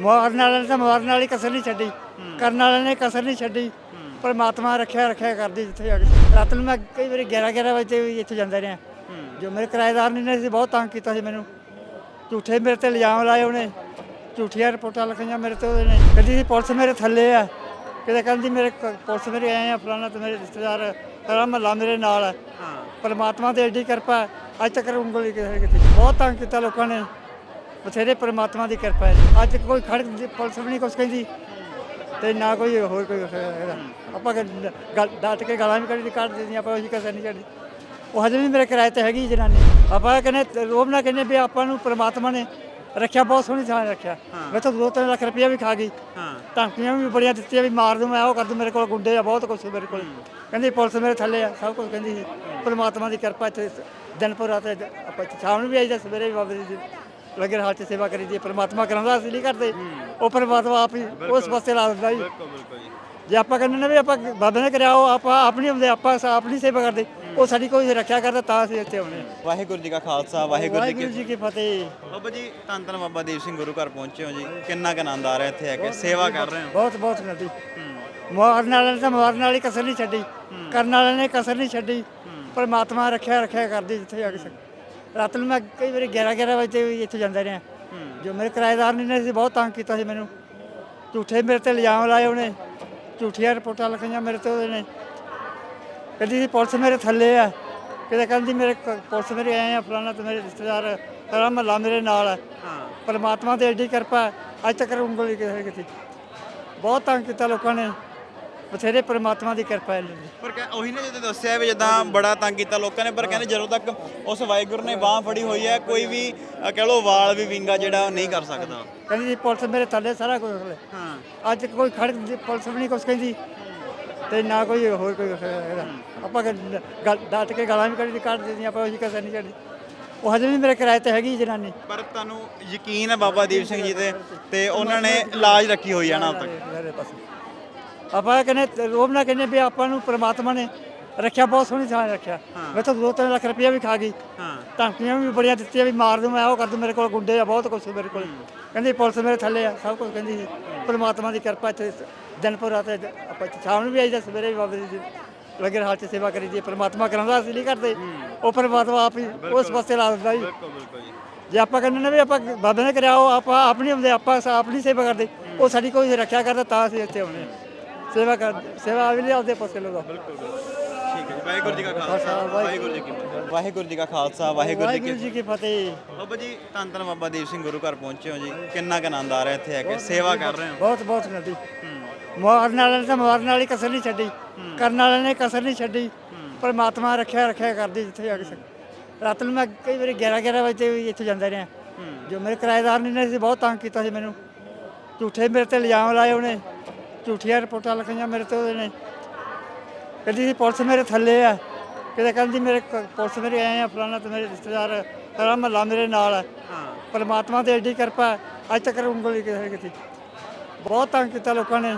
ਮਾਰਨ ਵਾਲਿਆਂ ਨੇ ਤਾਂ ਮਾਰਨ ਵਾਲੀ ਕਸਰ ਨਹੀਂ ਛੱਡੀ ਕਰਨ ਵਾਲਿਆਂ ਨੇ ਕਸਰ ਨਹੀਂ ਛੱਡੀ ਪਰਮਾਤਮਾ ਰੱਖਿਆ ਰੱਖਿਆ ਕਰਦੀ ਜਿੱਥੇ ਜਾ ਕੇ। ਰਾਤ ਨੂੰ ਮੈਂ ਕਈ ਵਾਰੀ 11 11 ਵਜੇ ਵੀ ਇੱਥੇ ਜਾਂਦਾ ਰਿਹਾ ਜੋ ਮੇਰੇ ਕਿਰਾਏਦਾਰ ਨੇ ਨੇ ਸੀ ਬਹੁਤ ਤੰਗ ਕੀਤਾ ਸੀ ਮੈਨੂੰ। ਝੂਠੇ ਮੇਰੇ ਤੇ ਇਲਜ਼ਾਮ ਲਾਏ ਉਹਨੇ। ਝੂਠੀਆਂ ਰਿਪੋਰਟਾਂ ਲਿਖੀਆਂ ਮੇਰੇ ਤੇ ਉਹਨੇ ਕਹਿੰਦੀ ਸੀ ਪੁਲਿਸ ਮੇਰੇ ਥੱਲੇ ਆ। ਕਿਤੇ ਕਹਿੰਦੀ ਮੇਰੇ ਪੁਲਿਸ ਮੇਰੇ ਆਏ ਆ ਫਲਾਣਾ ਤੇ ਮੇਰੇ ਰਿਸ਼ਤੇਦਾਰ ਸਾਰਾ ਮਹੱਲਾ ਮੇਰੇ ਨਾਲ ਹੈ। ਪਰਮਾਤਮਾ ਦੀ ਐਡੀ ਕਿਰਪਾ ਅੱਜ ਤੱਕ ਉਂਗਲੀ ਕਿਸੇ ਕੀਤੀ। ਬਹੁਤ ਤੰਗ ਕੀਤਾ ਲੋਕਾਂ ਨੇ। ਬਥੇਰੇ ਪਰਮਾਤਮਾ ਦੀ ਕਿਰਪਾ ਹੈ ਅੱਜ ਕੋਈ ਖੜ ਪੁਲਿਸ ਵੀ ਨਹੀਂ ਕੁਛ ਕਹਿੰਦੀ ਤੇ ਨਾ ਕੋਈ ਹੋਰ ਕੋਈ ਹੈਗਾ। ਆਪਾਂ ਕਿ ਗੱਲ ਡਾਟ ਕੇ ਗਾਲਾਂ ਵੀ ਕੱਢੀ ਕੱਢ ਦਿੰਦੀਆਂ ਆਪਾਂ ਉਹੀ ਕਸਰ ਨਹੀਂ ਛੱਡੀ ਉਹ ਹਜੇ ਵੀ ਮੇਰੇ ਕਿਰਾਏ ਤੇ ਹੈਗੀ ਜਨਾਨੀ। ਆਪਾਂ ਕਹਿੰਦੇ ਰੋਬ ਨਾ ਕਹਿੰਦੇ ਵੀ ਆਪਾਂ ਨੂੰ ਪ੍ਰਮਾਤਮਾ ਨੇ ਰੱਖਿਆ ਬਹੁਤ ਸੋਹਣੀ ਥਾਂ ਰੱਖਿਆ। ਮੈਂ ਤਾਂ 2-3 ਲੱਖ ਰੁਪਇਆ ਵੀ ਖਾ ਗਈ। ਹਾਂ। ਧਮਕੀਆਂ ਵੀ ਬੜੀਆਂ ਦਿੱਤੀਆਂ ਵੀ ਮਾਰ ਦੂੰ ਮੈਂ ਉਹ ਕਰ ਦੂੰ ਮੇਰੇ ਕੋਲ ਗੁੰਡੇ ਆ ਬਹੁਤ ਕੁਛ ਮੇਰੇ ਕੋਲ। ਕਹਿੰਦੀ ਪੁਲਿਸ ਮੇਰੇ ਥੱਲੇ ਆ ਸਭ ਕੁਝ ਕਹਿੰਦੀ ਸੀ। ਪ੍ਰਮਾਤਮਾ ਦੀ ਕਿਰਪਾ ਇੱਥੇ ਦਿਨ ਪਰ ਰਾਤ ਆਪਾਂ ਇੱਥੇ ਸ਼ਾਮ ਨੂੰ ਵੀ ਆਈਦਾ ਸਵੇਰੇ ਵੀ ਬਾਬੇ ਦੀ। ਲੰਗਰ ਹਾਲ ਚ ਸੇਵਾ ਕਰੀ ਦੀ ਪ੍ਰਮਾਤਮਾ ਕਰਾਉਂਦਾ ਅਸੀਂ ਨਹੀਂ ਕਰਦੇ। ਉਹ ਪ੍ਰਮਾਤਮਾ ਆਪ ਹੀ ਉਸ ਪਾਸੇ ਲਾ ਦਿੰਦਾ ਜੀ। ਬਿਲਕੁਲ ਬਿਲਕੁਲ ਜੀ। ਜੇ ਆਪਾਂ ਕਹਿੰਦੇ ਨੇ ਵੀ ਆਪਾਂ ਬਾਬੇ ਨੇ ਕਰਿਆ ਉਹ ਆਪਾਂ ਆਪ ਨਹੀਂ ਹੁੰਦੇ ਆਪਾਂ ਸ- ਆਪਣੀ ਸੇਵਾ ਕਰਦੇ। ਉਹ ਸਾਡੀ ਕੋਈ ਰੱਖਿਆ ਕਰਦਾ ਤਾਂ ਅਸੀਂ ਇੱਥੇ ਆਉਣੇ ਹਾਂ। ਵਾਹਿਗੁਰੂ ਜੀ ਕਾ ਖਾਲਸਾ ਵਾਹਿਗੁਰੂ ਜੀ ਕੀ ਵਾਹਿਗੁਰੂ ਜੀ ਕੀ ਫਤਿਹ। ਬਾਬਾ ਜੀ ਧੰਨ ਧੰਨ ਬਾਬਾ ਦੀਪ ਸਿੰਘ ਗੁਰੂ ਘਰ ਪਹੁੰਚੇ ਹੋ ਜੀ। ਕਿੰਨਾ ਕੁ ਆਨੰਦ ਆ ਰਿਹਾ ਇੱਥੇ ਆ ਕੇ ਸੇਵਾ ਕਰ ਰਹੇ ਹੋ। ਬਹੁਤ ਬਹੁਤ ਹੂੰ ਮਾਰਨ ਵਾਲਿਆਂ ਨੇ ਤਾਂ ਮਾਰਨ ਵਾਲੀ ਕਸਰ ਨਹੀਂ ਛੱਡੀ। ਕਰਨ ਵਾਲਿਆਂ ਨੇ ਕਸਰ ਨਹੀਂ ਛੱਡੀ। ਪਰਮਾਤਮਾ ਰੱਖਿਆ ਰੱਖਿਆ ਕਰਦੀ ਜਿੱਥੇ ਜਾ ਕੇ ਸਕ ਰਾਤ ਨੂੰ ਮੈਂ ਕਈ ਵਾਰੀ 11 11 ਵਜੇ ਵੀ ਇੱਥੇ ਜਾਂਦਾ ਰਿਹਾ ਜੋ ਮੇਰੇ ਕਿਰਾਏਦਾਰ ਨੇ ਨੇ ਸੀ ਬਹੁਤ ਤੰਗ ਕੀਤਾ ਸੀ ਮੈਨੂੰ। ਝੂਠੇ ਮੇਰੇ ਤੇ ਇਲਜ਼ਾਮ ਲਾਏ ਉਹਨੇ। ਝੂਠੀਆਂ ਰਿਪੋਰਟਾਂ ਲਿਖੀਆਂ ਮੇਰੇ ਤੇ ਉਹਨੇ। ਕਹਿੰਦੀ ਸੀ ਪੁਲਿਸ ਮੇਰੇ ਥੱਲੇ ਆ। ਕਿਤੇ ਕਹਿੰਦੀ ਮੇਰੇ ਪੁਲਿਸ ਮੇਰੇ ਆਏ ਆ ਫਲਾਣਾ ਤੇ ਮੇਰੇ ਰਿਸ਼ਤੇਦਾਰ ਸਾਰਾ ਮਹੱਲਾ ਮੇਰੇ ਨਾਲ ਹੈ। ਪਰਮਾਤਮਾ ਦੀ ਐਡੀ ਕਿਰਪਾ ਅੱਜ ਤੱਕ ਉਂਗਲੀ ਕਿਸੇ ਕੀਤੀ। ਬਹੁਤ ਤੰਗ ਕੀਤਾ ਲੋਕਾਂ ਨੇ। ਬਥੇਰੇ ਪਰਮਾਤਮਾ ਦੀ ਕਿਰਪਾ ਹੈ ਦੀ ਪਰ ਕਹਿ- ਉਹੀ ਨੇ ਜਦੋਂ ਦੱਸਿਆ ਵੀ ਜਦਾਂ ਬੜਾ ਤੰਗ ਕੀਤਾ ਲੋਕਾਂ ਨੇ ਪਰ ਕਹਿੰਦੇ ਜਦੋਂ ਤੱਕ ਉਸ ਵਾਹਿਗੁਰੂ ਨੇ ਬਾਹ ਫੜੀ ਹੋਈ ਹੈ ਕੋਈ ਵੀ ਅ, ਕਹਿ ਲੋ ਵਾਲ ਵੀ ਵਿੰਗਾ ਜਿਹੜਾ ਉਹ ਨਹੀਂ ਕਰ ਸਕਦਾ। ਕਹਿੰਦੀ ਸੀ ਪੁਲਿਸ ਮੇਰੇ ਥੱਲੇ ਸਾਰਾ ਕੁਝ ਹਾਂ। ਅੱਜ ਕੋਈ ਖੜ ਪੁਲਿਸ ਵੀ ਨਹੀਂ ਕੁਛ ਕਹਿੰਦੀ ਤੇ ਨਾ ਕੋਈ ਹੋਰ ਕੋਈ ਹੈਗਾ ਆਪਾਂ ਕਿ ਗੱਲ ਡਾਟ ਕੇ ਗਾਲਾਂ ਵੀ ਕੱਢੀ ਕੱਢ ਦਿੰਦੀਆਂ ਆਪਾਂ ਉਹੀ ਕਸਰ ਨਹੀਂ ਛੱਡੀ। ਉਹ ਹਜੇ ਵੀ ਮੇਰੇ ਕਿਰਾਏ ਤੇ ਹੈਗੀ ਜਨਾਨੀ। ਪਰ ਤੁਹਾਨੂੰ ਯਕੀਨ ਹੈ ਬਾਬਾ ਦੀਪ ਸਿੰਘ ਜੀ ਤੇ ਤੇ ਉਹਨਾਂ ਨੇ ਲਾਜ ਰੱਖੀ ਹੋਈ ਹੈ ਨਾ ਹੁਣ ਤੱਕ? ਪਾਸੇ। ਆਪਾਂ ਕਹਿੰਦੇ ਰੋਬ ਨਾ ਕਹਿੰਦੇ ਵੀ ਆਪਾਂ ਨੂੰ ਪ੍ਰਮਾਤਮਾ ਨੇ ਰੱਖਿਆ ਬਹੁਤ ਸੋਹਣੀ ਥਾਂ ਰੱਖਿਆ। ਮੈਂ ਤਾਂ 2-3 ਲੱਖ ਰੁਪਇਆ ਵੀ ਖਾ ਗਈ। ਹਾਂ। ਧਮਕੀਆਂ ਵੀ ਬੜੀਆਂ ਦਿੱਤੀਆਂ ਵੀ ਮਾਰ ਦੂੰ ਮੈਂ ਉਹ ਕਰ ਦੂੰ ਮੇਰੇ ਕੋਲ ਗੁੰਡੇ ਆ ਬਹੁਤ ਸੀ ਮੇਰੇ ਕੋਲ। ਕਹਿੰਦੀ ਪੁਲਿਸ ਮੇਰੇ ਥੱਲੇ ਆ ਸਭ ਕੁਝ ਕਹਿੰਦੀ ਸੀ। ਪਰਮਾਤਮਾ ਦੀ ਕਿਰਪਾ ਇੱਥੇ ਦਿਨ ਪਰ ਰਾਤ ਆਪਾਂ ਸ਼ਾਮ ਨੂੰ ਵੀ ਆਈਦਾ ਸਵੇਰੇ ਵੀ ਬਾਬੇ ਦੀ ਲੰਗਰ ਹਾਲ ਚ ਸੇਵਾ ਕਰੀ ਦੀ ਪਰਮਾਤਮਾ ਕਰਾਉਂਦਾ ਅਸੀਂ ਨਹੀਂ ਕਰਦੇ। ਉਹ ਪਰਮਾਤਮਾ ਆਪ ਹੀ ਉਸ ਪਾਸੇ ਲਾ ਦਿੰਦਾ ਜੀ। ਜੀ। ਆਪਾਂ ਕਹਿੰਦੇ ਨੇ ਵੀ ਆਪਾਂ ਬਾਬੇ ਨੇ ਕਰਿਆ ਉਹ ਆਪਾਂ ਆਪ ਨਹੀਂ ਹੁੰਦੇ ਆਪਾਂ ਆਪਣੀ ਸੇਵਾ ਕਰਦੇ। ਉਹ ਸਾਡੀ ਕੋਈ ਰੱਖਿਆ ਕਰਦਾ ਤਾਂ ਅਸੀਂ ਇੱਥੇ ਆਉਣੇ ਹਾਂ। ਸੇਵਾ ਕਰ ਸੇਵਾ ਵੀ ਆਪਦੇ ਪਾਸੇ ਲਗਾ ਠੀਕ ਹੈ ਜੀ ਵਾਹਿਗੁਰੂ ਜੀ ਕਾ ਖਾਲਸਾ। ਵਾਹਿਗੁਰੂ ਜੀ ਕੀ ਫਤਿਹ। ਵਾਹਿਗੁਰੂ ਜੀ ਕਾ ਖਾਲਸਾ ਵਾਹਿਗੁਰੂ ਜੀ ਕੀ ਵਾਹਿਗੁਰੂ ਜੀ ਕੀ ਫਤਿਹ। ਬਾਬਾ ਜੀ ਧੰਨ ਧੰਨ ਬਾਬਾ ਦੀਪ ਸਿੰਘ ਗੁਰੂ ਘਰ ਪਹੁੰਚੇ ਹੋ ਜੀ। ਕਿੰਨਾ ਕੁ ਆਨੰਦ ਆ ਰਿਹਾ ਇੱਥੇ ਆ ਕੇ? ਸੇਵਾ ਕਰ ਰਹੇ ਹੋ? ਬਹੁਤ ਬਹੁਤ ਨਦੀ ਮਾਰਨ ਵਾਲਿਆਂ ਨੇ ਤਾਂ ਮਾਰਨ ਵਾਲੀ ਕਸਰ ਨਹੀਂ ਛੱਡੀ। ਕਰਨ ਵਾਲਿਆਂ ਨੇ ਕਸਰ ਨਹੀਂ ਛੱਡੀ। ਪਰਮਾਤਮਾ ਰੱਖਿਆ ਰੱਖਿਆ ਕਰਦੀ ਜਿੱਥੇ ਜਾ ਕੇ ਸਕ ਰਾਤ ਨੂੰ ਮੈਂ ਕਈ ਵਾਰੀ 11 11 ਵਜੇ ਵੀ ਇੱਥੇ ਜਾਂਦਾ ਰਿਹਾ। ਜੋ ਮੇਰੇ ਕਿਰਾਏਦਾਰ ਨੇ ਨੇ ਸੀ ਬਹੁਤ ਤੰਗ ਕੀਤਾ ਸੀ ਮੈਨੂੰ। ਝੂਠੇ ਮੇਰੇ ਤੇ ਇਲਜ਼ਾਮ ਲਾਏ ਉਹਨੇ। ਝੂਠੀਆਂ ਰਿਪੋਰਟਾਂ ਲਿਖੀਆਂ ਮੇਰੇ ਤੇ ਉਹਨੇ ਕਹਿੰਦੀ ਸੀ ਪੁਲਿਸ ਮੇਰੇ ਥੱਲੇ ਆ। ਕਿਤੇ ਕਹਿੰਦੀ ਮੇਰੇ ਕ- ਪੁਲਿਸ ਮੇਰੇ ਆਏ ਆ ਫਲਾਣਾ ਤੇ ਮੇਰੇ ਰਿਸ਼ਤੇਦਾਰ ਸਾਰਾ ਮਹੱਲਾ ਮੇਰੇ ਨਾਲ ਹੈ ਹਾਂ। ਪਰਮਾਤਮਾ ਦੀ ਐਡੀ ਕਿਰਪਾ ਹੈ, ਅੱਜ ਤੱਕ ਉਂਗਲੀ ਕਿਸੇ ਨੇ ਕੀਤੀ? ਬਹੁਤ ਤੰਗ ਕੀਤਾ ਲੋਕਾਂ ਨੇ।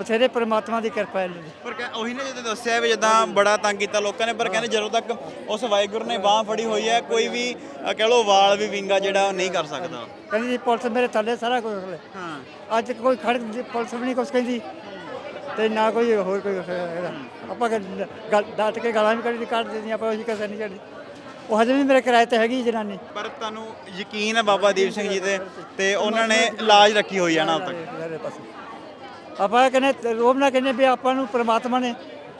ਬਥੇਰੇ ਪਰਮਾਤਮਾ ਦੀ ਕਿਰਪਾ ਹੈ ਦੀ। ਪਰ ਕਹਿ- ਉਹੀ ਨੇ ਜਦੋਂ ਦੱਸਿਆ ਵੀ ਜਦਾਂ ਬੜਾ ਤੰਗ ਕੀਤਾ ਲੋਕਾਂ ਨੇ ਪਰ ਕਹਿੰਦੇ ਜਦੋਂ ਤੱਕ ਉਸ ਵਾਹਿਗੁਰੂ ਨੇ ਬਾਹ ਫੜੀ ਹੋਈ ਹੈ ਕੋਈ ਵੀ ਅ, ਕਹਿ ਲੋ ਵਾਲ ਵੀ ਵਿੰਗਾ ਜਿਹੜਾ ਉਹ ਨਹੀਂ ਕਰ ਸਕਦਾ। ਕਹਿੰਦੀ ਸੀ ਪੁਲਿਸ ਮੇਰੇ ਥੱਲੇ ਸਾਰਾ ਕੁਝ ਹਾਂ। ਅੱਜ ਕੋਈ ਖੜ ਪੁਲਿਸ ਵੀ ਨਹੀਂ ਕੁਛ ਕਹਿੰਦੀ। ਤੇ ਨਾ ਕੋਈ ਹੋਰ ਕੋਈ ਹੈਗਾ। ਆਪਾਂ ਕਿ ਗੱਲ ਡਾਟ ਕੇ ਗਾਲਾਂ ਵੀ ਕੱਢੀ ਕੱਢ ਦਿੰਦੀਆਂ ਆਪਾਂ ਉਹੀ ਕਸਰ ਨਹੀਂ ਛੱਡੀ ਉਹ ਹਜੇ ਵੀ ਮੇਰੇ ਕਿਰਾਏ ਤੇ ਹੈਗੀ ਜਨਾਨੀ। ਪਰ ਤੁਹਾਨੂੰ ਯਕੀਨ ਹੈ ਬਾਬਾ ਦੀਪ ਸਿੰਘ ਜੀ ਤੇ ਤੇ ਉਹਨਾਂ ਨੇ ਲਾਜ ਰੱਖੀ ਹੋਈ ਹੈ ਨਾ ਹੁਣ ਤੱਕ? ਮੇਰੇ ਪਾਸੇ। ਆਪਾਂ ਕਹਿੰਦੇ ਰੋਬ ਨਾ ਕਹਿੰਦੇ ਵੀ ਆਪਾਂ ਨੂੰ ਪ੍ਰਮਾਤਮਾ ਨੇ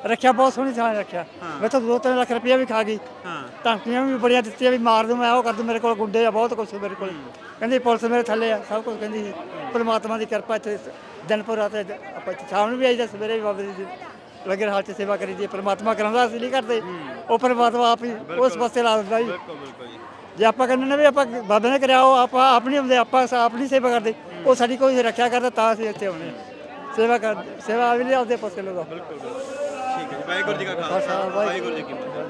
ਰੱਖਿਆ ਬਹੁਤ ਸੋਹਣੀ ਥਾਂ ਰੱਖਿਆ। ਮੈਂ ਤਾਂ 2-3 ਲੱਖ ਰੁਪਇਆ ਵੀ ਖਾ ਗਈ। ਹਾਂ। ਧਮਕੀਆਂ ਵੀ ਬੜੀਆਂ ਦਿੱਤੀਆਂ ਵੀ ਮਾਰ ਦੂੰ ਮੈਂ ਉਹ ਕਰ ਦੂੰ ਮੇਰੇ ਕੋਲ ਗੁੰਡੇ ਆ ਬਹੁਤ ਸੀ ਮੇਰੇ ਕੋਲ। ਕਹਿੰਦੀ ਪੁਲਿਸ ਮੇਰੇ ਥੱਲੇ ਆ ਸਭ ਕੁਝ ਕਹਿੰਦੀ ਸੀ ਪਰਮਾਤਮਾ ਦੀ ਕਿਰਪਾ ਇੱਥੇ ਦਿਨ ਪਰ ਰਾਤ ਆਪਾਂ ਸ਼ਾਮ ਨੂੰ ਵੀ ਆਈਦਾ ਸਵੇਰੇ ਵੀ ਬਾਬੇ ਦੀ ਲੰਗਰ ਹਾਲ ਚ ਸੇਵਾ ਕਰੀ ਦੀ ਪਰਮਾਤਮਾ ਕਰਾਉਂਦਾ ਅਸੀਂ ਨਹੀਂ ਕਰਦੇ। ਉਹ ਪਰਮਾਤਮਾ ਆਪ ਹੀ ਉਸ ਪਾਸੇ ਲਾ ਦਿੰਦਾ ਜੀ। ਜੀ। ਜੇ ਆਪਾਂ ਕਹਿੰਦੇ ਨੇ ਵੀ ਆਪਾਂ ਬਾਬੇ ਨੇ ਕਰਿਆ ਉਹ ਆਪਾਂ ਆਪ ਨਹੀਂ ਹੁੰਦੇ ਆਪਾਂ ਆਪਣੀ ਸੇਵਾ ਕਰਦੇ। ਉਹ ਸਾਡੀ ਕੋਈ ਰੱਖਿਆ ਕਰਦਾ ਤਾਂ ਅਸੀਂ ਇੱਥੇ ਆਉਣੇ ਹਾਂ। ਸੇਵਾ ਕਰ ਸੇਵਾ ਵੀ ਆਪਦੇ ਪਾਸੇ ਲਗਾ ਠੀਕ ਹੈ ਜੀ ਵਾਹਿਗੁਰੂ ਜੀ ਕਾ ਖਾਲਸਾ ਵਾਹਿਗੁਰੂ ਜੀ ਕੀ ਫਤਿਹ।